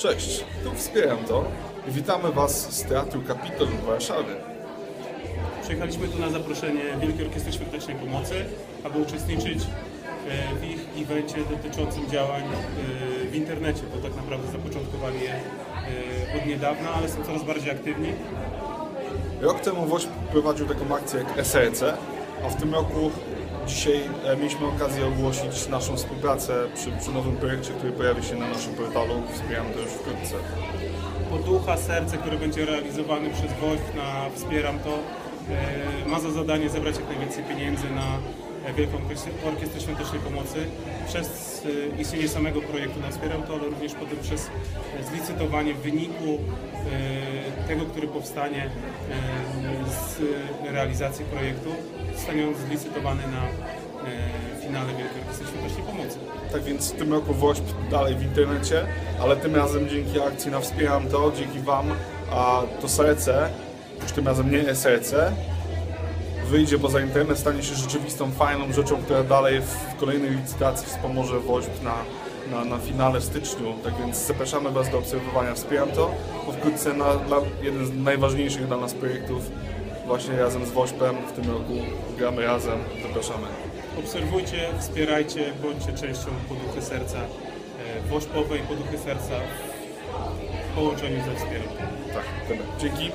Cześć, tu wspieram to i witamy Was z Teatru Kapitol w Warszawie. Przyjechaliśmy tu na zaproszenie Wielkiej Orkiestry Świątecznej Pomocy, aby uczestniczyć e, w ich evencie dotyczącym działań e, w internecie, bo tak naprawdę zapoczątkowali je e, od niedawna, ale są coraz bardziej aktywni. Rok temu WOŚP prowadził taką akcję jak SRC, a w tym roku dzisiaj e, mieliśmy okazję ogłosić naszą współpracę przy, przy nowym projekcie, który pojawi się na naszym portalu. Wspieram to już wkrótce. Poducha Serce, który będzie realizowany przez WOŚP na Wspieram to, ma za zadanie zebrać jak najwięcej pieniędzy na e, Wielką Orkiestrę- Świątecznej Pomocy przez e, istnienie samego projektu na Wspieram to, ale również potem przez e, zlicytowanie w wyniku e, tego, który powstanie e, z realizacji projektu, zostanie on zlicytowany na e, finale Wielkiej Orkiestry Świątecznej Pomocy. Tak więc w tym roku WOŚP dalej w internecie, ale tym razem dzięki akcji na Wspieram to, dzięki Wam, a to serce, już tym razem nie SRC, wyjdzie poza internet, stanie się rzeczywistą, fajną rzeczą, która dalej w kolejnej licytacji wspomoże WOŚP na, na, na finale w styczniu. Tak więc zapraszamy Was do obserwowania Wspieram to, bo wkrótce na, na jeden z najważniejszych dla nas projektów właśnie razem z WOŚP-em w tym roku gramy razem. Zapraszamy. Obserwujcie, wspierajcie, bądźcie częścią poduchy serca e, wośpowej, poduchy serca w połączeniu ze wspieraniem. Tak, tyle. Dzięki.